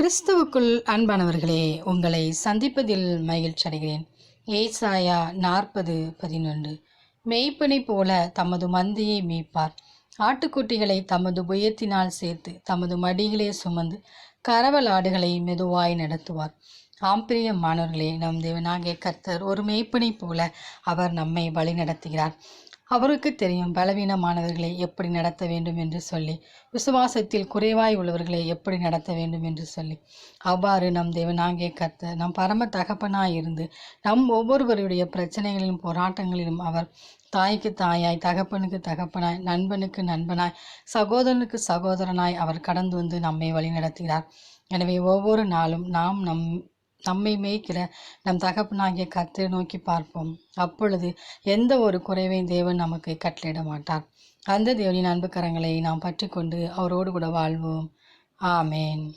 கிறிஸ்துவுக்குள் அன்பானவர்களே உங்களை சந்திப்பதில் மகிழ்ச்சி அடைகிறேன். ஏசாயா நாற்பது பதினொன்று. மெய்ப்பனை போல தமது மந்தையை மீட்பார் ஆட்டுக்குட்டிகளை தமது புயத்தினால் சேர்த்து தமது மடியிலே சுமந்து கரவல் ஆடுகளை மெதுவாய் நடத்துவார். ஆம்பிரியமானவர்களே நம் தேவனாகிய கர்த்தர் ஒரு மெய்ப்பனை போல அவர் நம்மை வழி நடத்துகிறார் அவருக்கு தெரியும் பலவீனமானவர்களை எப்படி நடத்த வேண்டும் என்று சொல்லி விசுவாசத்தில் குறைவாய் உள்ளவர்களை எப்படி நடத்த வேண்டும் என்று சொல்லி. அவ்வாறு நம் தேவனாகிய கத்த நம் பரம தகப்பனாய் இருந்து நம் ஒவ்வொருவருடைய பிரச்சனைகளிலும் போராட்டங்களிலும் அவர் தாய்க்கு தாயாய் தகப்பனுக்கு தகப்பனாய் நண்பனுக்கு நண்பனாய் சகோதரனுக்கு சகோதரனாய் அவர் கடந்து வந்து நம்மை வழி நடத்துகிறார் எனவே ஒவ்வொரு நாளும் நாம் நம் நம்மை மேய்க்கிற நம் தகப்பனாகிய கத்தை நோக்கி பார்ப்போம். அப்பொழுது எந்த ஒரு குறைவையும் தேவன் நமக்கு கட்டளையிட மாட்டார். அந்த தேவனின் அன்பு கரங்களை நாம் பற்றி கொண்டு அவரோடு கூட வாழ்வோம். ஆமேன்.